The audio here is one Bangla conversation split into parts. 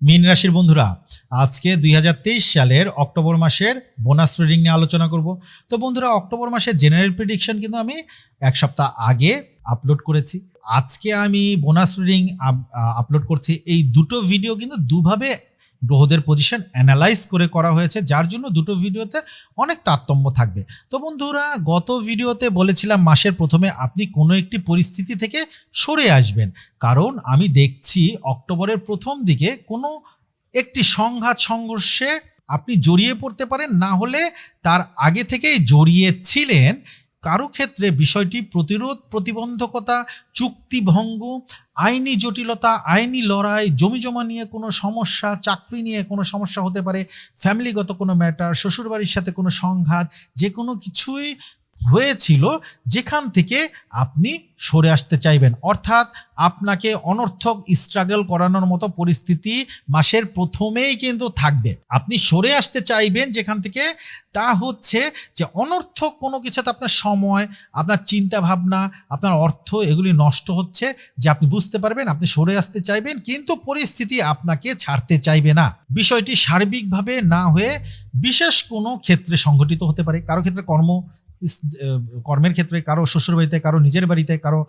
মীন রাশির বন্ধুরা, আজকে দুই হাজার তেইশ সালের অক্টোবর মাসের বোনাস রিডিং নিয়ে আলোচনা করব। তো বন্ধুরা, অক্টোবর মাসের জেনারেল প্রেডিকশন কিন্তু আমি এক সপ্তাহ আগে আপলোড করেছি। আজকে আমি বোনাস রিডিং আপলোড করছি। এই দুটো ভিডিও কিন্তু দুভাবে গ্রহদের পজিশন অ্যানালাইজ করে করা হয়েছে, যার জন্য দুটো ভিডিওতে অনেক তারতম্য থাকবে। তো বন্ধুরা, গত ভিডিওতে বলেছিলাম মাসের প্রথমে আপনি কোনো একটি পরিস্থিতি থেকে সরে আসবেন। কারণ আমি দেখছি অক্টোবরের প্রথম দিকে কোনো একটি সংঘাত, সংঘর্ষে আপনি জড়িয়ে পড়তে পারেন, না হলে তার আগে থেকেই জড়িয়ে ছিলেন কারও ক্ষেত্রে বিষয়টি প্রতিরোধ, প্রতিবন্ধকতা চুক্তি ভঙ্গ আইনি জটিলতা, আইনি লড়াই জমি জমা নিয়ে কোনো সমস্যা, চাকরি নিয়ে কোনো সমস্যা হতে পারে ফ্যামিলিগত কোনো ম্যাটার শ্বশুরবাড়ির সাথে কোনো সংঘাত যে কোনো কিছুই হয়েছিল, যেখান থেকে আপনি সরে আসতে চাইবেন। অর্থাৎ আপনাকে অনর্থক স্ট্রাগল করানোর মতো পরিস্থিতি মাসের প্রথমেই কিন্তু থাকবে। আপনি সরে আসতে চাইবেন যেখান থেকে, তা হচ্ছে যে অনর্থক কোনো কিছুতে আপনার সময়, আপনার চিন্তা ভাবনা আপনার অর্থ এগুলি নষ্ট হচ্ছে যে আপনি বুঝতে পারবেন, আপনি সরে আসতে চাইবেন, কিন্তু পরিস্থিতি আপনাকে ছাড়তে চাইবে না। বিষয়টি সার্বিকভাবে না হয়ে বিশেষ কোনো ক্ষেত্রে সংঘটিত হতে পারে। কারও ক্ষেত্রে কর্ম কর্মের ক্ষেত্রে, কারও শ্বশুর বাড়িতে কারও নিজের বাড়িতে, কারও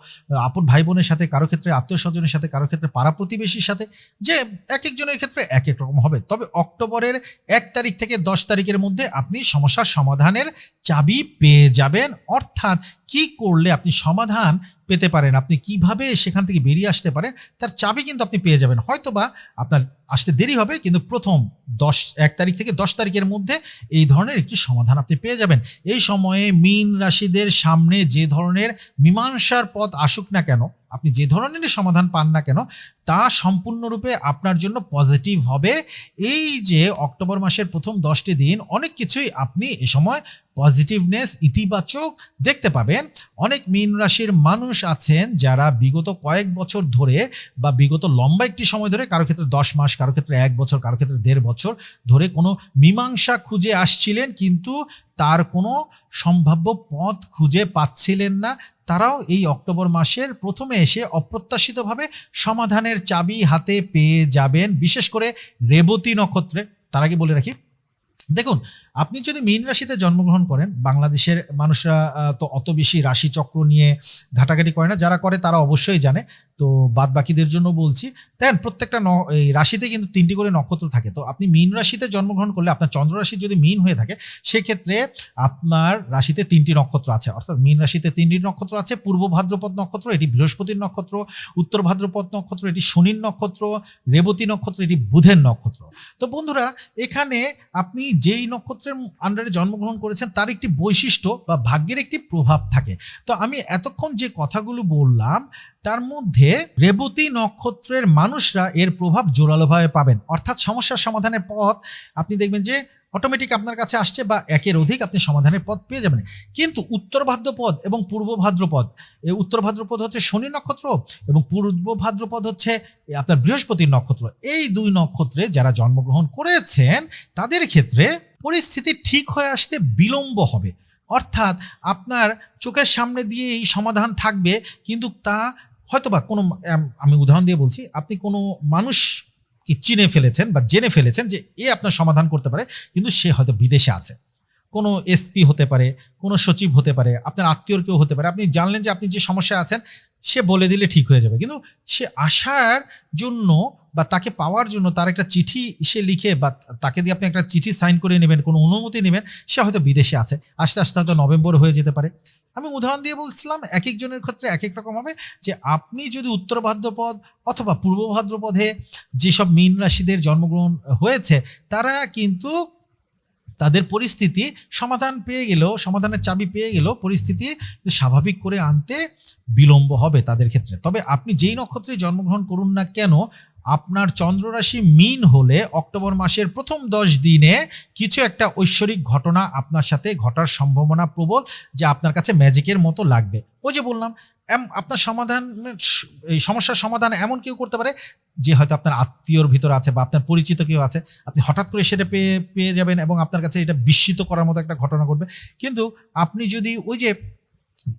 আপন ভাই বোনের সাথে, কারও ক্ষেত্রে আত্মীয় স্বজনের সাথে, কারও ক্ষেত্রে পাড়া প্রতিবেশীর সাথে, যে এক একজনের ক্ষেত্রে এক এক রকম হবে। তবে অক্টোবরের এক তারিখ থেকে দশ তারিখের মধ্যে আপনি সমস্যার সমাধানের চাবি পেয়ে যাবেন। অর্থাৎ কি করলে আপনি সমাধান পেতে পারেন। আপনি কীভাবে সেখান থেকে বেরিয়ে আসতে পারেন, তার চাবি কিন্তু আপনি পেয়ে যাবেন। হয়তো বা আপনার আসতে দেরি হবে, কিন্তু প্রথম দশ, এক তারিখ থেকে দশ তারিখের মধ্যে এই ধরনের একটি সমাধান আপনি পেয়ে যাবেন। এই সময়ে মীন রাশিদের সামনে যে ধরনের মীমাংসার পথ আসুক না কেন আপনি যে ধরনের সমাধান পান না কেন, তা সম্পূর্ণরূপে আপনার জন্য পজিটিভ হবে। এই যে অক্টোবর মাসের প্রথম দশটি দিন, অনেক কিছুই আপনি এ সময় পজিটিভনেস ইতিবাচক দেখতে পাবেন। অনেক মীন রাশির মানুষ আছেন যারা বিগত কয়েক বছর ধরে বা বিগত লম্বা একটি সময় ধরে, কারও ক্ষেত্রে দশ মাস, কারও ক্ষেত্রে এক বছর, কারও ক্ষেত্রে দেড় বছর ধরে কোনো মীমাংসা খুঁজে আসছিলেন, কিন্তু তার কোনো সম্ভাব্য পথ খুঁজে পাচ্ছিলেন না। তারাও এই অক্টোবর মাসের প্রথমে এসে অপ্রত্যাশিতভাবে সমাধানের চাবি হাতে পেয়ে যাবেন, বিশেষ করে রেবতী নক্ষত্রে। তার আগে বলে রাখি, দেখুন আপনি যদি মীন রাশিতে জন্মগ্রহণ করেন, বাংলাদেশের মানুষরা তো অত বেশি রাশি চক্র নিয়ে ঘাটাঘাটি করে না, যারা করে তারা অবশ্যই জানে। তো বাদ বাকিদের জন্য বলছি, দেখেন প্রত্যেকটা এই রাশিতে কিন্তু তিনটি করে নক্ষত্র থাকে। তো আপনি মীন রাশিতে জন্মগ্রহণ করলে, আপনার চন্দ্র রাশি যদি মীন হয়ে থাকে, সেক্ষেত্রে আপনার রাশিতে তিনটি নক্ষত্র আছে। অর্থাৎ মীন রাশিতে তিনটি নক্ষত্র আছে, পূর্ব ভাদ্রপদ নক্ষত্র, এটি বৃহস্পতির নক্ষত্র, উত্তর ভাদ্রপদ নক্ষত্র, এটি শনির নক্ষত্র, রেবতী নক্ষত্র, এটি বুধের নক্ষত্র। তো বন্ধুরা, এখানে আপনি যেই নক্ষত্রের আন্ডারে জন্মগ্রহণ করেছেন, তার একটি বৈশিষ্ট্য বা ভাগ্যের একটি প্রভাব থাকে। তো আমি এতক্ষণ যে কথাগুলো বললাম, তার মধ্যে রেবতী নক্ষত্রের মানুষরা এর প্রভাব জোরালোভাবে পাবেন। অর্থাৎ সমস্যার সমাধানের পথ আপনি দেখবেন যে অটোমেটিক আপনার কাছে আসছে বা একের অধিক আপনি সমাধানের পথ পেয়ে যাবেন। কিন্তু উত্তর ভাদ্রপদ এবং পূর্ব ভাদ্রপদ, এই উত্তর ভাদ্রপদ হচ্ছে শনি নক্ষত্র এবং পূর্ব ভাদ্রপদ হচ্ছে আপনার বৃহস্পতির নক্ষত্র। এই দুই নক্ষত্রে যারা জন্মগ্রহণ করেছেন, তাদের ক্ষেত্রে পরিস্থিতি ঠিক হয়ে আসতে বিলম্ব হবে। অর্থাৎ আপনার চোখের সামনে দিয়ে এই সমাধান থাকবে, কিন্তু তা হয়তোবা কোনো আমি উদাহরণ দিয়ে বলছি, আপনি কোনো মানুষ কি চিনে ফেলেছেন বা জেনে ফেলেছেন যে এ আপনার সমাধান করতে পারে, কিন্তু সে হয়তো বিদেশে আছে। কোনো এসপি হতে পারে, কোনো সচিব হতে পারে, আপনার আত্মীয়র কেউ হতে পারে, আপনি জানলেন যে আপনি যে সমস্যা আছেন, সে বলে দিলে ঠিক হয়ে যাবে। কিন্তু সে আসার জন্য বা তাকে পাওয়ার জন্য তার একটা চিঠি সে লিখে বা তাকে দিয়ে আপনি একটা চিঠি সাইন করে নেবেন, কোনো অনুমতি নেবেন, সে হয়তো বিদেশে আছে। আস্তে আস্তে হয়তো নভেম্বর হয়ে যেতে পারে। আমি উদাহরণ দিয়ে বলছিলাম এক একজনের ক্ষেত্রে এক এক রকম হবে যে আপনি যদি উত্তর ভাদ্রপদ অথবা পূর্ব ভাদ্রপদে যেসব মীন রাশিদের জন্মগ্রহণ হয়েছে, তারা কিন্তু তাদের পরিস্থিতি সমাধান পেয়ে গেলেও, সমাধানের চাবি পেয়ে গেলেও পরিস্থিতি স্বাভাবিক করে আনতে বিলম্ব হবে তাদের ক্ষেত্রে। তবে আপনি যেই নক্ষত্রে জন্মগ্রহণ করুন না কেন, আপনার চন্দ্ররাশি মিন হলে অক্টোবর মাসের প্রথম দশ দিনে কিছু একটা ঐশ্বরিক ঘটনা আপনার সাথে ঘটার সম্ভাবনা প্রবল যে আপনার কাছে ম্যাজিকের মতো লাগবে। ওই যে বললাম আপনার সমাধান, এই সমস্যার সমাধান এমন কেউ করতে পারে যে হয়তো আপনার আত্মীয়র ভিতর আছে বা আপনার পরিচিত কেউ আছে, আপনি হঠাৎ করে সেটা পেয়ে পেয়ে যাবেন এবং আপনার কাছে এটা বিস্মিত করার মতো একটা ঘটনা ঘটবে। কিন্তু আপনি যদি ওই যে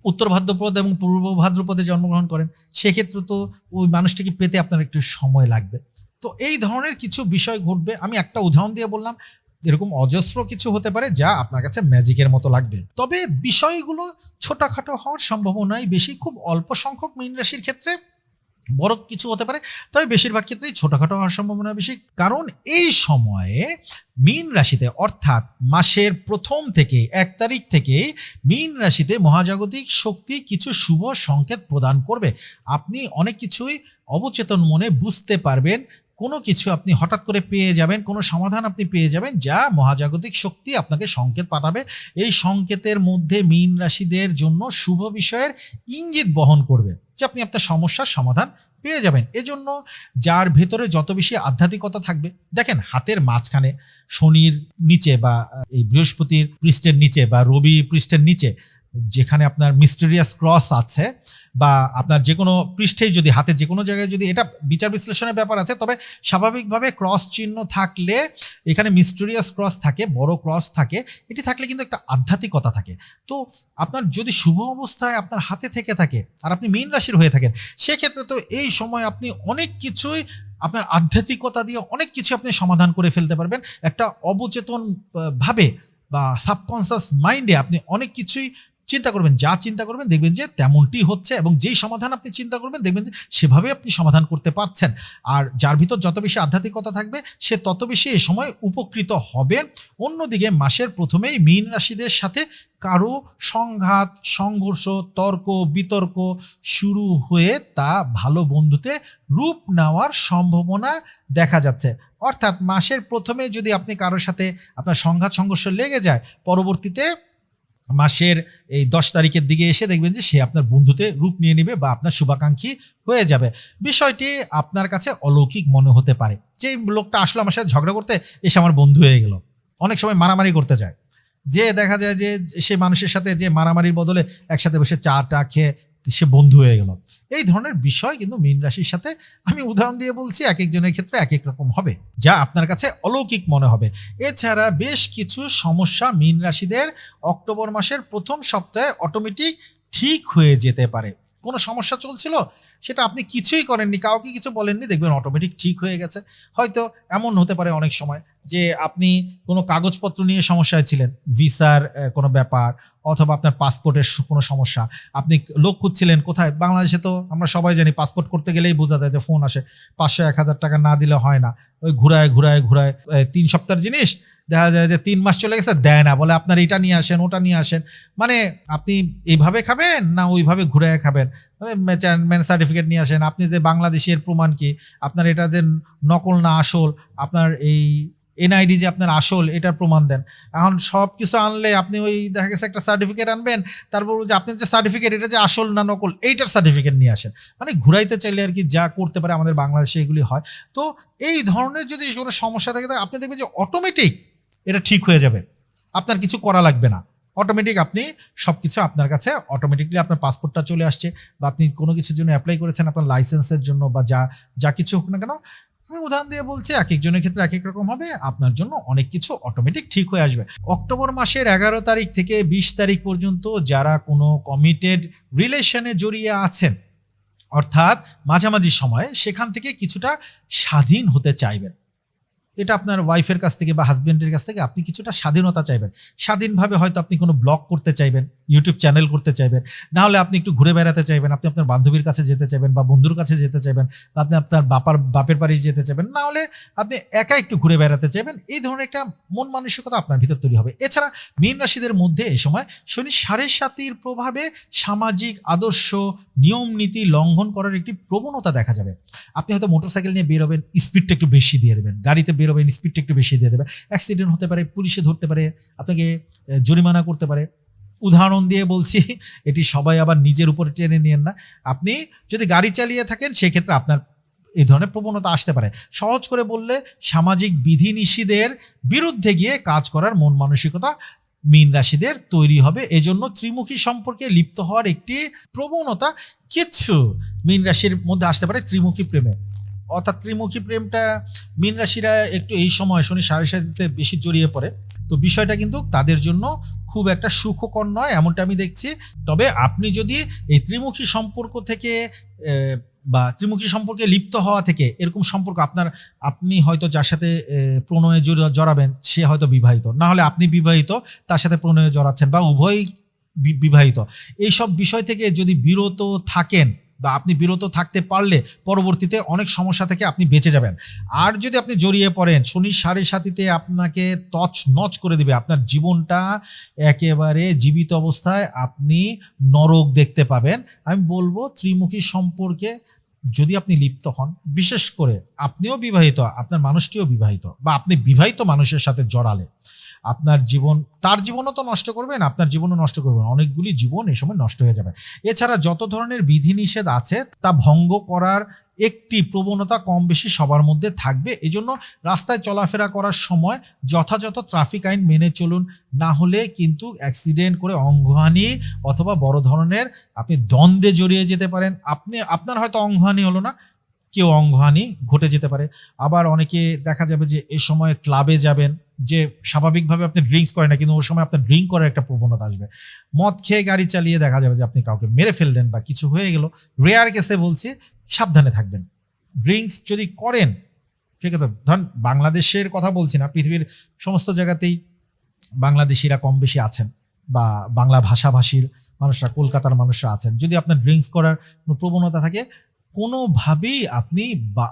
উত্তর ভাদ্রপদ এবং পূর্ব ভাদ্রপদে জন্মগ্রহণ করেন, সেক্ষেত্রে তো ওই মানুষটিকে পেতে আপনার একটু সময় লাগবে। তো এই ধরনের কিছু বিষয় ঘটবে। আমি একটা উদাহরণ দিয়ে বললাম, এরকম অজস্র কিছু হতে পারে যা আপনার কাছে ম্যাজিকের মতো লাগবে। তবে বিষয়গুলো ছোটখাটো হওয়ার সম্ভাবনাই বেশি। খুব অল্প সংখ্যক মীন রাশির ক্ষেত্রে বড় কিছু হতে পারে, তবে বেশিরভাগ ক্ষেত্রেই ছোটোখাটো হওয়ার সম্ভাবনা বেশি। কারণ এই সময়ে মীন রাশিতে, অর্থাৎ মাসের প্রথম থেকে এক তারিখ থেকে মীন রাশিতে মহাজাগতিক শক্তি কিছু শুভ সংকেত প্রদান করবে। আপনি অনেক কিছুই অবচেতন মনে বুঝতে পারবেন কোনো কিছু আপনি হঠাৎ করে পেয়ে যাবেন, কোনো সমাধান আপনি পেয়ে যাবেন যা মহাজাগতিক শক্তি আপনাকে সংকেত পাঠাবে। এই সংকেতের মধ্যে মীন রাশিদের জন্য শুভ বিষয়ের ইঙ্গিত বহন করবে যে আপনি আপনার সমস্যার সমাধান পেয়ে যাবেন। এজন্য যার ভেতরে যত বেশি আধ্যাত্মিকতা থাকবে, দেখেন হাতের মাঝখানে শনির নিচে বা এই বৃহস্পতির পৃষ্ঠের নিচে বা রবি পৃষ্ঠের নিচে যেখানে আপনার মিস্টেরিয়াস ক্রস আছে বা আপনার যে কোনো পৃষ্ঠেই যদি, হাতে যে কোনো জায়গায় যদি, এটা বিচার বিশ্লেষণের ব্যাপার আছে, তবে স্বাভাবিকভাবে ক্রস চিহ্ন থাকলে এখানে মিস্টেরিয়াস ক্রস থাকে, বড় ক্রস থাকে, এটি থাকলে কিন্তু একটা আধ্যাত্মিকতা থাকে। তো আপনার যদি শুভ অবস্থায় আপনার হাতে থেকে থাকে আর আপনি মীন রাশির হয়ে থাকেন, সেক্ষেত্রে তো এই সময় আপনি অনেক কিছুই আপনার আধ্যাত্মিকতা দিয়ে অনেক কিছু আপনি সমাধান করে ফেলতে পারবেন। একটা অবচেতন ভাবে বা সাবকনসিয়াস মাইন্ডে আপনি অনেক কিছুই চিন্তা করবেন, যা চিন্তা করবেন দেখবেন যে তেমনটি হচ্ছে এবং যেই সমাধান আপনি চিন্তা করবেন দেখবেন যে সেভাবে আপনি সমাধান করতে পারছেন। আর যার ভিতর যত বেশি আধ্যাত্মিকতা থাকবে, সে তত বেশি এ সময় উপকৃত হবে। অন্যদিকে মাসের প্রথমেই মীন রাশিদের সাথে কারও সংঘাত, সংঘর্ষ, তর্ক, বিতর্ক শুরু হয়ে তা ভালো বন্ধুতে রূপ নেওয়ার সম্ভাবনা দেখা যাচ্ছে। অর্থাৎ মাসের প্রথমে যদি আপনি কারোর সাথে আপনার সংঘাত, সংঘর্ষ লেগে যায়, পরবর্তীতে মাসের এই দশ তারিখের দিকে এসে দেখবেন যে সে আপনার বন্ধুতে রূপ নিয়ে নেবে বা আপনার শুভাকাঙ্ক্ষী হয়ে যাবে। বিষয়টি আপনার কাছে অলৌকিক মনে হতে পারে। যে লোকটা আসলো আমার সাথে ঝগড়া করতে, এসে আমার বন্ধু হয়ে গেল। অনেক সময় মারামারি করতে যায়। যে দেখা যায় যে সে মানুষের সাথে যে মারামারির বদলে একসাথে বসে চা টা খেয়ে সে বন্ধু হয়ে গেল। এই ধরনের বিষয় কিন্তু মীন রাশির সাথে আমি উদাহরণ দিয়ে বলছি এক একজনের ক্ষেত্রে এক এক রকম হবে, যা আপনার কাছে অলৌকিক মনে হবে। এছাড়া বেশ কিছু সমস্যা মীন রাশিদের অক্টোবর মাসের প্রথম সপ্তাহে অটোমেটিক ঠিক হয়ে যেতে পারে। কোনো সমস্যা চলছিল? সেটা আপনি কিছুই করেননি, কাউকে কিছু বলেননি, দেখবেন অটোমেটিক ঠিক হয়ে গেছে। হয়তো এমন হতে পারে অনেক সময় যে আপনি কোনো কাগজপত্র নিয়ে সমস্যায় ছিলেন, ভিসার কোনো ব্যাপার অথবা আপনার পাসপোর্টের কোনো সমস্যা। আপনি লোক খুঁজছিলেন, কোথায়? বাংলাদেশে তো আমরা সবাই জানি পাসপোর্ট করতে গেলেই বোঝা যায় যে ফোন আসে। পাঁচশো এক হাজার টাকা না দিলে হয় না। ওই ঘুরায় ঘুরায় ঘুরায় তিন সপ্তাহের জিনিস, দেখা যায় যে তিন মাস চলে গেছে, দেয় না। বলে আপনার এটা নিয়ে আসেন, ওটা নিয়ে আসেন। মানে আপনি এইভাবে খাবেন না ওইভাবে ঘুরে খাবেন? মানে ম্যান সার্টিফিকেট নিয়ে আসেন, আপনি যে বাংলাদেশের প্রমাণ কি? আপনার এটা যে নকল না আসল, আপনার এই এনআইডি যে আপনার আসল, এটার প্রমাণ দেন। এখন সব কিছু আনলে আপনি ওই দেখা গেছে একটা সার্টিফিকেট আনবেন, তারপর যে আপনার যে সার্টিফিকেট এটা যে আসল না নকল, এইটার সার্টিফিকেট নিয়ে আসেন। মানে ঘুরাইতে চাইলে আর কি যা করতে পারে আমাদের বাংলাদেশে এগুলি হয়। তো এই ধরনের যদি কোনো সমস্যা থাকে আপনি দেখবেন যে অটোমেটিক এটা ঠিক হয়ে যাবে। আপনার কিছু করা লাগবে না। অটোমেটিক আপনি সব কিছু আপনার কাছে অটোমেটিকলি আপনার পাসপোর্টটা চলে আসছে বা আপনি কোনো কিছুর জন্য অ্যাপ্লাই করেছেন আপনার লাইসেন্সের জন্য বা যা যা কিছু হোক না কেন আমি উদাহরণ দিয়ে বলছি এক একজনের ক্ষেত্রে এক এক রকম হবে, আপনার জন্য অনেক কিছু অটোমেটিক ঠিক হয়ে আসবে। অক্টোবর মাসের এগারো তারিখ থেকে বিশ তারিখ পর্যন্ত যারা কোনো কমিটেড রিলেশনে জড়িয়ে আছেন, অর্থাৎ মাঝামাঝি সময়ে, সেখান থেকে কিছুটা স্বাধীন হতে চাইবেন। এটা আপনার ওয়াইফের কাছ থেকে বা হাজবেন্ডের কাছ থেকে আপনি কিছুটা স্বাধীনতা চাইবেন। স্বাধীনভাবে হয়তো আপনি কোনো ব্লগ করতে চাইবেন ইউটিউব চ্যানেল করতে চাইবেন, না হলে আপনি একটু ঘুরে বেড়াতে চাইবেন, আপনি আপনার বান্ধবীর কাছে যেতে চাইবেন বা বন্ধুর কাছে যেতে চাইবেন আপনি আপনার বাপার, বাপের বাড়ি যেতে চাইবেন, না হলে আপনি একা একটু ঘুরে বেড়াতে চাইবেন, এই ধরনের একটা মন মানসিকতা আপনার ভিতর তৈরি হবে। এছাড়া মীন রাশিদের মধ্যে এই সময় শনি সাড়ে সাতির প্রভাবে সামাজিক আদর্শ নিয়ম নীতি লঙ্ঘন করার একটি প্রবণতা দেখা যাবে। আপনি হয়তো মোটরসাইকেল নিয়ে বেরোবেন স্পিডটা একটু বেশি দিয়ে দেবেন। গাড়িতে বেরোবেন স্পিডটা একটু বেশি দিয়ে দেবেন। অ্যাক্সিডেন্ট হতে পারে পুলিশে ধরতে পারে, আপনাকে জরিমানা করতে পারে। উদাহরণ দিয়ে বলছি, এটি সবাই আবার নিজের উপরে টেনে নিয়েন না। আপনি যদি গাড়ি চালিয়ে থাকেন, সেক্ষেত্রে আপনার এই ধরনের প্রবণতা আসতে পারে। সহজ করে বললে, সামাজিক বিধিনিষেধের বিরুদ্ধে গিয়ে কাজ করার মন মানসিকতা মীন রাশিদের তৈরি হবে। এজন্য ত্রিমুখী সম্পর্কে লিপ্ত হওয়ার একটি প্রবণতা কিচ্ছু মীন রাশির মধ্যে আসতে পারে ত্রিমুখী প্রেমে। অর্থাৎ ত্রিমুখী প্রেমটা মীন রাশিরা একটু এই সময় শনি সাড়ে সাথে বেশি জড়িয়ে পড়ে। তো বিষয়টা কিন্তু তাদের জন্য খুব একটা সুখকর নয়, এমনটা আমি দেখছি। তবে আপনি যদি এই ত্রিমুখী সম্পর্ক থেকে বা ত্রিমুখী সম্পর্কে লিপ্ত হওয়া থেকে এরকম সম্পর্ক আপনার, আপনি হয়তো যার সাথে প্রণয়ে জড়াবেন, সে হয়তো বিবাহিত। না হলে আপনি বিবাহিত, তার সাথে প্রণয়ে জড়াচ্ছেন বা উভয় বিবাহিত। এইসব বিষয় থেকে যদি বিরত থাকেন বা আপনি বিরত থাকতে পারলে পরবর্তীতে অনেক সমস্যা থেকে আপনি বেঁচে যাবেন। আর যদি আপনি জড়িয়ে পড়েন শনির সাড়ে সাথীতে আপনাকে তছ নচ করে দিবে। আপনার জীবনটা একেবারে জীবিত অবস্থায় আপনি নরক দেখতে পাবেন। আমি বলব ত্রিমুখী সম্পর্কে যদি আপনি লিপ্ত হন, বিশেষ করে আপনিও বিবাহিত, আপনার মানুষটিও বিবাহিত, বা আপনি বিবাহিত মানুষের সাথে জড়ালে, আপনার জীবন, তার জীবনও তো নষ্ট করবেন, আপনার জীবনও নষ্ট করবেন, অনেকগুলি জীবন এ সময় নষ্ট হয়ে যাবে। এছাড়া যত ধরনের বিধিনিষেধ আছে, তা ভঙ্গ করার একটি প্রবণতা কম বেশি সবার মধ্যে থাকবে। এজন্য রাস্তায় চলাফেরা করার সময় যথাযথ ট্রাফিক আইন মেনে চলুন। না হলে কিন্তু অ্যাক্সিডেন্ট করে অঙ্গহানি অথবা বড় ধরনের আপনি দ্বন্দ্বে জড়িয়ে যেতে পারেন। আপনি, আপনার হয়তো অঙ্গহানি হলো না, কেউ অঙ্গহানি ঘটে যেতে পারে। আবার অনেকে দেখা যাবে যে এ সময় ক্লাবে যাবেন, যে স্বাভাবিকভাবে আপনি ড্রিঙ্কস করেন না, কিন্তু ওই সময় আপনার ড্রিঙ্ক করার একটা প্রবণতা আসবে। মদ খেয়ে গাড়ি চালিয়ে দেখা যাবে যে আপনি কাউকে মেরে ফেললেন বা কিছু হয়ে গেল। রেয়ার কেসে বলছি সাবধানে থাকবেন। ড্রিঙ্কস যদি করেন, ঠিক আছে, ধরেন বাংলাদেশের কথা বলছি না, পৃথিবীর সমস্ত জায়গাতেই বাংলাদেশিরা কম বেশি আছেন বা বাংলা ভাষাভাষীর মানুষরা, কলকাতার মানুষরা আছেন। যদি আপনার ড্রিঙ্কস করার প্রবণতা থাকে, কোনোভাবেই আপনি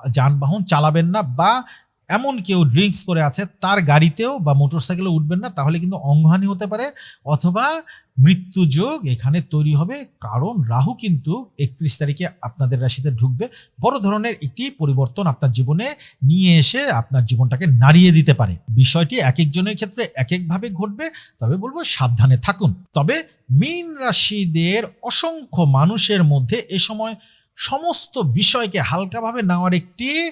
যানবাহন চালাবেন না বা এমন কেউ ড্রিঙ্কস করে আছে, তার গাড়িতেও বা মোটর মোটরসাইকেলে উঠবেন না, তাহলে কিন্তু অঙ্গহানি হতে পারে অথবা মৃত্যুযোগ এখানে তৈরি হবে। কারণ রাহু কিন্তু একত্রিশ তারিখে আপনাদের রাশিতে ঢুকবে। বড় ধরনের একটি পরিবর্তন আপনার জীবনে নিয়ে এসে আপনার জীবনটাকে নাড়িয়ে দিতে পারে। বিষয়টি এক একজনের ক্ষেত্রে এক একভাবে ঘটবে, তবে বলব সাবধানে থাকুন। তবে মীন রাশিদের অসংখ্য মানুষের মধ্যে এ সময় সমস্ত বিষয়কে হালকাভাবে নেওয়ার একটি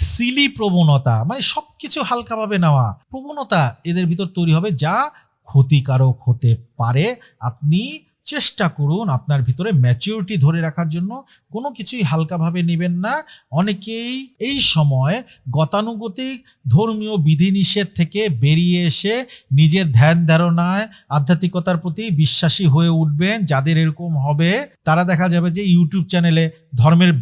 সিলি প্রবণতা মানে সব কিছু হালকাভাবে নেওয়া প্রবণতা এদের ভিতর তৈরি হবে যা ক্ষতিকারক হতে পারে। আপনি চেষ্টা করুন আপনার ভিতরে ম্যাচিউরিটি ধরে রাখার জন্য। কোনো কিছুই হালকাভাবে নেবেন না। অনেকেই এই সময় গতানুগতিক ধর্মীয় বিধিনিষেধ থেকে বেরিয়ে এসে নিজের ধ্যান ধারণায় আধ্যাত্মিকতার প্রতি বিশ্বাসী হয়ে উঠবেন। যাদের এরকম হবে, তারা দেখা যাবে যে ইউটিউব চ্যানেলে ধর্মের,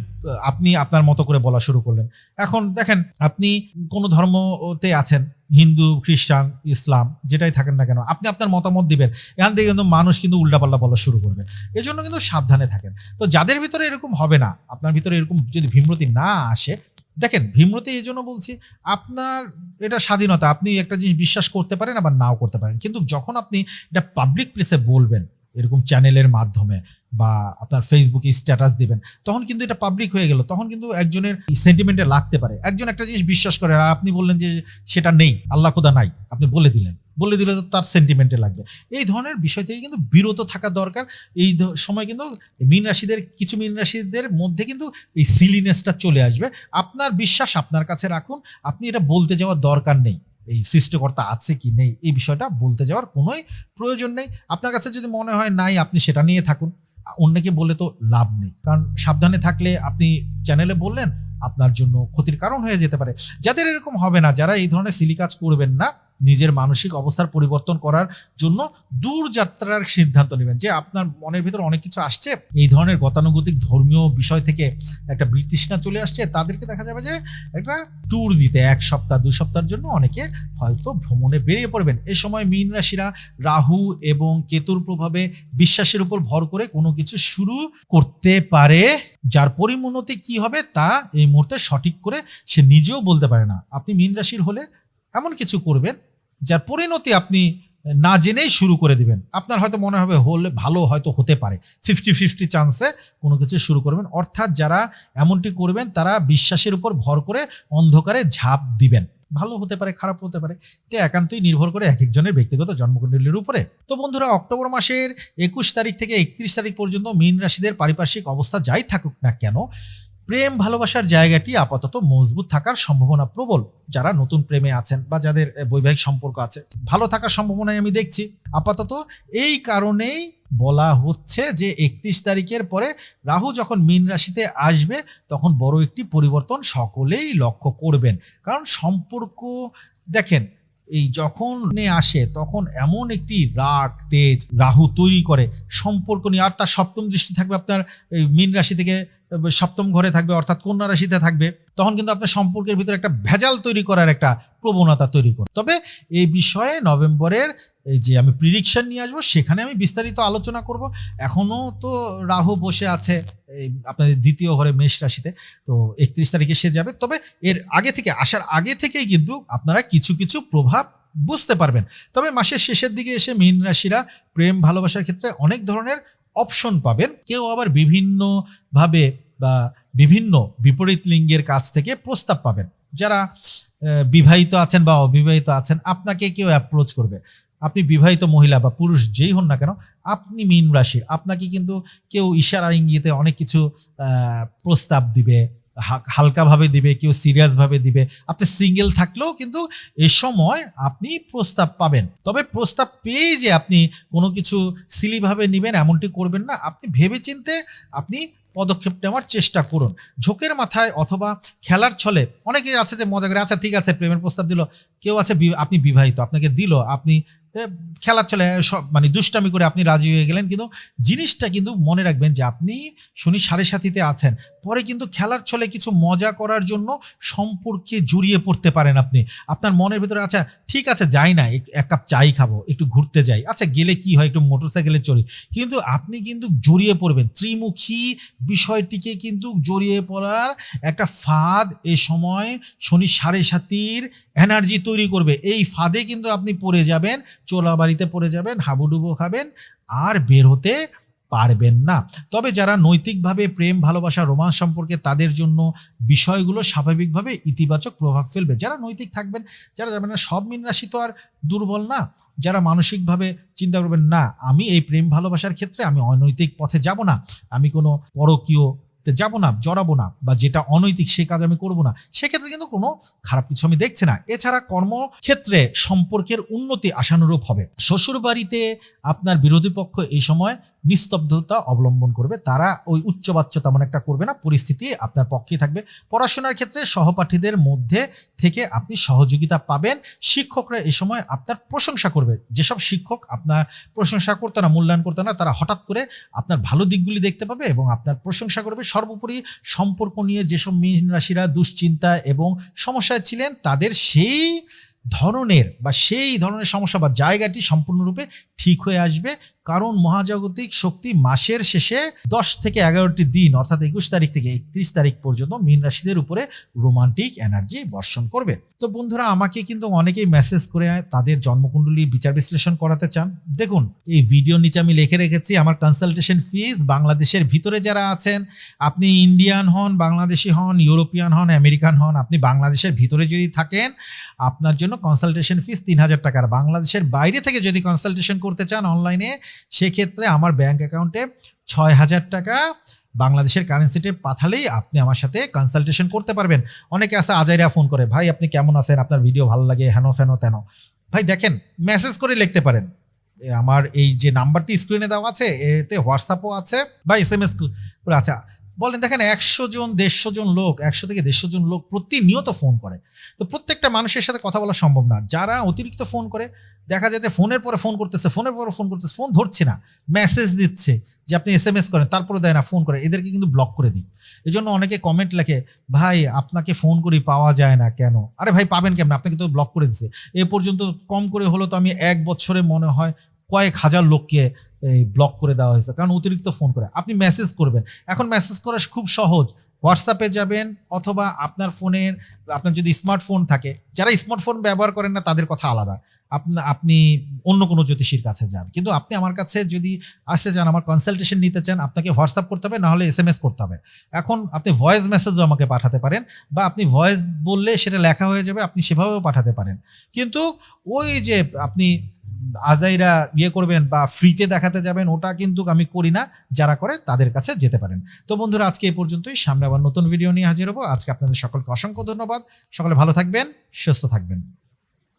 আপনি আপনার মতো করে বলা শুরু করলেন। এখন দেখেন, আপনি কোনো ধর্মতে আছেন হিন্দু, খ্রিস্টান, ইসলাম, যেটাই থাকেন না কেন, আপনি আপনার মতামত দিবেন। এখান থেকে কিন্তু মানুষ কিন্তু উল্টাপাল্টা বলা শুরু করবে। এর জন্য কিন্তু সাবধানে থাকেন। তো যাদের ভিতরে এরকম হবে না, আপনার ভিতরে এরকম যদি ভীমরতি না আসে, দেখেন, ভীমরতি এই জন্য বলছি, আপনার এটা স্বাধীনতা, আপনি একটা জিনিস বিশ্বাস করতে পারেন, আবার নাও করতে পারেন। কিন্তু যখন আপনি এটা পাবলিক প্লেসে বলবেন, এরকম চ্যানেলের মাধ্যমে বা আপনার ফেসবুকে স্ট্যাটাস দিবেন, তখন কিন্তু এটা পাবলিক হয়ে গেল, তখন কিন্তু একজনের সেন্টিমেন্টে লাগতে পারে। একজন একটা জিনিস বিশ্বাস করে, আর আপনি বললেন যে সেটা নেই, আল্লাহ খোদা নাই, আপনি বলে দিলেন। বলে দিলে তো তার সেন্টিমেন্টে লাগবে। এই ধরনের বিষয় থেকে কিন্তু বিরত থাকা দরকার। এই সময় কিন্তু মীন রাশিদের, কিছু মীন রাশিদের মধ্যে কিন্তু এই সিলিনেসটা চলে আসবে। আপনার বিশ্বাস আপনার কাছে রাখুন, আপনি এটা বলতে যাওয়ার দরকার নেই। এই সৃষ্টিকর্তা আছে কি নেই, এই বিষয়টা বলতে যাওয়ার কোনোই প্রয়োজন নেই। আপনার কাছে যদি মনে হয় নাই, আপনি সেটা নিয়ে থাকুন। অন্যকে বলে তো লাভ নেই। কারণ সাবধানে থাকলে আপনি চ্যানেলে বললেন, আপনার জন্য ক্ষতির কারণ হয়ে যেতে পারে। যাদের এরকম হবে না, যারা এই ধরনের সিলি কাজ করবেন না নিজের মানসিক অবস্থার পরিবর্তন করার জন্য দূর যাত্রার সিদ্ধান্ত নেবেন। যে আপনার মনের ভিতর অনেক কিছু আসছে, এই ধরনের গতানুগতিক ধর্মীয় বিষয় থেকে একটা বিতৃষ্ণা চলে আসছে, তাদেরকে দেখা যাবে যে একটা ট্যুর দিতে, এক সপ্তাহ, দুই সপ্তাহের জন্য অনেকে হয়তো ভ্রমণে বেরিয়ে পড়বেন। এ সময় মীন রাশিরা রাহু এবং কেতুর প্রভাবে বিশ্বাসের উপর ভর করে কোনো কিছু শুরু করতে পারে। যার পরিমণতি কি হবে তা এই মুহূর্তে সঠিক করে সে নিজেও বলতে পারে না। আপনি মীন রাশির হলে এমন কিছু করবেন যার পরিণতি আপনি না জেনেই শুরু করে দিবেন। আপনার হয়তো মনে হবে, হলে ভালো হয়তো হতে পারে। ফিফটি ফিফটি চান্সে কোনো কিছু শুরু করবেন। অর্থাৎ যারা এমনটি করবেন, তারা বিশ্বাসের উপর ভর করে অন্ধকারে ঝাঁপ দিবেন। ভালো হতে পারে, খারাপ হতে পারে, এটা একান্তই নির্ভর করে এক একজনের ব্যক্তিগত জন্মকুণ্ডলীর উপরে। তো বন্ধুরা, অক্টোবর মাসের একুশ তারিখ থেকে একত্রিশ তারিখ পর্যন্ত মীন রাশিদের পারিপার্শ্বিক অবস্থা যাই থাকুক না কেন প্রেম ভালোবাসার জায়গাটি আপাতত মজবুত থাকার সম্ভাবনা প্রবল যারা নতুন প্রেমে আছেন বা যাদের বৈবাহিক সম্পর্ক আছে। ভালো থাকার সম্ভাবনাই আমি দেখছি। আপাতত এই কারণেই বলা হচ্ছে যে একত্রিশ তারিখের পরে রাহু যখন মীন রাশিতে আসবে, তখন বড় একটি পরিবর্তন সকলেই লক্ষ্য করবেন। কারণ সম্পর্ক, দেখেন, এই যখন আসে, তখন এমন একটি রাগ, তেজ রাহু তৈরি করে। সম্পর্ক নিয়ে আর তার সপ্তম দৃষ্টি থাকবে আপনার, এই মীন রাশি থেকে সপ্তম ঘরে থাকবে অর্থাৎ কন্যা রাশিতে থাকবে, তখন কিন্তু আপনার সম্পর্কের ভিতরে একটা ভেজাল তৈরি করার একটা প্রবণতা তৈরি করে তবে এই বিষয়ে নভেম্বরের এই যে আমি প্রিডিকশন নিয়ে আসব, সেখানে আমি বিস্তারিত আলোচনা করব। এখনও তো রাহু বসে আছে আপনাদের দ্বিতীয় ঘরে মেষ রাশিতে, তো একত্রিশ তারিখে সে যাবে। তবে এর আগে থেকে, আসার আগে থেকেই কিন্তু আপনারা কিছু কিছু প্রভাব বুঝতে পারবেন। তবে মাসের শেষের দিকে এসে মীন রাশিরা প্রেম, ভালোবাসার ক্ষেত্রে অনেক ধরনের অপশন পাবেন। কেউ আবার বিভিন্নভাবে বা বিভিন্ন বিপরীত লিঙ্গের কাছ থেকে প্রস্তাব পাবেন। যারা বিবাহিত আছেন বা অবিবাহিত আছেন, আপনাকে কেউ অ্যাপ্রোচ করবে। আপনি বিবাহিত মহিলা বা পুরুষ যেই হন না কেন, আপনি মীন রাশির। আপনাকে কিন্তু কেউ ইশারা ইঙ্গিতে অনেক কিছু প্রস্তাব দিবে। হালকাভাবে দিবে, কেউ সিরিয়াসভাবে দিবে। আপনি সিঙ্গেল থাকলেও কিন্তু এ সময় আপনি প্রস্তাব পাবেন। তবে প্রস্তাব পেয়ে যে আপনি কোনো কিছু সিলিভাবে নেবেন, এমনটি করবেন না। আপনি ভেবেচিন্তে আপনি পদক্ষেপ নেওয়ার চেষ্টা করুন। ঝোঁকের মাথায় অথবা খেলার ছলে অনেকে আছে যে মজা করে আচ্ছা ঠিক আছে, প্রেমের প্রস্তাব দিল। কেউ আছে আপনি বিবাহিত, আপনাকে দিল, আপনি খেলার ছলে সব মানে দুষ্টামি করে আপনি রাজি হয়ে গেলেন, কিন্তু জিনিসটা কিন্তু মনে রাখবেন যে আপনি শনি সাড়ে সাথীতে আছেন। পরে কিন্তু খেলার ছলে কিছু মজা করার জন্য সম্পর্কে জড়িয়ে পড়তে পারেন আপনি। আপনার মনের ভিতরে আচ্ছা ঠিক আছে, যাই না এক- কাপ চাই খাব, একটু ঘুরতে যাই। আচ্ছা গেলে কি হয়, একটু মোটরসাইকেলে চড়ি। কিন্তু আপনি কিন্তু জড়িয়ে পড়বেন, ত্রিমুখী বিষয়টিকে কিন্তু জড়িয়ে পড়ার একটা ফাঁদ এ সময় শনি সাড়ে সাতির এনার্জি তৈরি করবে। এই ফাঁদে কিন্তু আপনি পড়ে যাবেন চোলা বাড়িতে পড়ে যাবেন, হাবুডুবু খাবেন আর বের হতে পারবেন না। তবে যারা নৈতিকভাবে প্রেম, ভালোবাসা, রোমান্স সম্পর্কে তাদের জন্য বিষয়গুলো স্বাভাবিকভাবে ইতিবাচক প্রভাব ফেলবে। যারা নৈতিক থাকবেন, যারা যাবেন না, সব মিন রাশি তো আর দুর্বল না। যারা মানসিকভাবে চিন্তা করবেন, না, আমি এই প্রেম, ভালোবাসার ক্ষেত্রে আমি অনৈতিক পথে যাব না। আমি কোনো পরকীয় যাব না, জড়াবো না বা যেটা অনৈতিক সে কাজ আমি করব না। সেক্ষেত্রে কিন্তু কোনো খারাপ কিছু আমি দেখছি না। এছাড়া কর্মক্ষেত্রে সম্পর্কের উন্নতি আশানুরূপ হবে। শ্বশুর বাড়িতে আপনার বিরোধী পক্ষ এই সময় নিস্তব্ধতা অবলম্বন করবে। তারা ওই উচ্চবাচ্য তেমন একটা করবে না। পরিস্থিতি আপনার পক্ষেই থাকবে। পড়াশোনার ক্ষেত্রে সহপাঠীদের মধ্যে থেকে আপনি সহযোগিতা পাবেন। শিক্ষকরা এই সময় আপনার প্রশংসা করবে। যেসব শিক্ষক আপনার প্রশংসা করতো না, মূল্যায়ন করতো না, তারা হঠাৎ করে আপনার ভালো দিকগুলি দেখতে পাবে এবং আপনার প্রশংসা করবে। সর্বোপরি সম্পর্ক নিয়ে যেসব মীন রাশিরা দুশ্চিন্তা এবং সমস্যায় ছিলেন, তাদের সেই ধরনের বা সেই ধরনের সমস্যা বা জায়গাটি সম্পূর্ণরূপে ঠিক হয়ে আসবে। কারণ মহাজাগতিক শক্তি মাসের শেষে দশ থেকে এগারোটি দিন, অর্থাৎ একুশ তারিখ থেকে একত্রিশ তারিখ পর্যন্ত মীন রাশিদের উপরে রোমান্টিক এনার্জি বর্ষণ করবে। তো বন্ধুরা, আমাকে কিন্তু অনেকেই মেসেজ করে তাদের জন্মকুণ্ডলী বিচার বিশ্লেষণ করাতে চান। দেখুন, এই ভিডিও নিচে আমি লিখে রেখেছি আমার কনসালটেশন ফিস বাংলাদেশের ভিতরে যারা আছেন, আপনি ইন্ডিয়ান হন, বাংলাদেশি হন ইউরোপিয়ান হন আমেরিকান হন, আপনি বাংলাদেশের ভিতরে যদি থাকেন, আপনার জন্য কনসালটেশন ফিস তিন হাজার টাকার বাংলাদেশের বাইরে থেকে যদি কনসালটেশন করতে চান অনলাইনে সেক্ষেত্রে আমার ব্যাংক অ্যাকাউন্টে ছয় হাজার টাকা বাংলাদেশের কারেন্সিতে পাঠালেই আপনি আমার সাথে কনসালটেশন করতে পারবেন। অনেকে আছে আজাইরা ফোন করে, ভাই, আপনি কেমন আছেন? আপনার ভিডিও ভালো লাগে, হেন ফেন, তেন। ভাই, দেখেন মেসেজ করে লিখতে পারেন। আমার এই যে নাম্বারটি স্ক্রিনে দেওয়া আছে, এতে হোয়াটসঅ্যাপও আছে, বা এস এম এস করে আছে। বলেন, দেখেন, একশো জন, দেড়শো জন লোক, একশো থেকে দেড়শো জন লোক প্রতিনিয়ত ফোন করে। তো প্রত্যেকটা মানুষের সাথে কথা বলা সম্ভব না। যারা অতিরিক্ত ফোন করে দেখা যায় যে ফোনের পরে ফোন করতেছে, ফোনের পরে ফোন করতেছে, ফোন ধরছে না। মেসেজ দিচ্ছে যে আপনি এস এম এস করেন, তারপরে দেয় না, ফোন করে। এদেরকে কিন্তু ব্লক করে দিই। এই জন্য অনেকে কমেন্ট লেখে, ভাই, আপনাকে ফোন করি, পাওয়া যায় না কেন? আরে ভাই, পাবেন কেমন? আপনাকে তো ব্লক করে দিচ্ছে এ পর্যন্ত কম করে হলো তো আমি এক বছরে মনে হয় কয়েক হাজার লোককে এই ব্লক করে দেওয়া হয়েছে। কারণ অতিরিক্ত ফোন করে। আপনি মেসেজ করবেন। এখন মেসেজ করা খুব সহজ। হোয়াটসঅ্যাপে যাবেন অথবা আপনার ফোনের, আপনার যদি স্মার্টফোন থাকে, যারা স্মার্টফোন ব্যবহার করেন না, তাদের কথা আলাদা। আপনি আপনি অন্য কোনো জ্যোতিষীর কাছে যান। কিন্তু আপনি আমার কাছে যদি আসতে চান, আমার কনসালটেশন নিতে চান, আপনাকে হোয়াটসঅ্যাপ করতে হবে, নাহলে এস এম এস করতে হবে। এখন আপনি ভয়েস মেসেজও আমাকে পাঠাতে পারেন, বা আপনি ভয়েস বললে সেটা লেখা হয়ে যাবে, আপনি সেভাবেও পাঠাতে পারেন। কিন্তু ওই যে আপনি আজাইরা ইয়ে করবেন বা ফ্রিতে দেখাতে যাবেন, ওটা কিন্তু আমি করি না, যারা করে তাদের কাছে যেতে পারেন। তো বন্ধুরা, আজকে এই পর্যন্তই। সামনে আবার নতুন ভিডিও নিয়ে হাজির হব। আজকে আপনাদের সকলকে অসংখ্য ধন্যবাদ। সকলে ভালো থাকবেন, সুস্থ থাকবেন।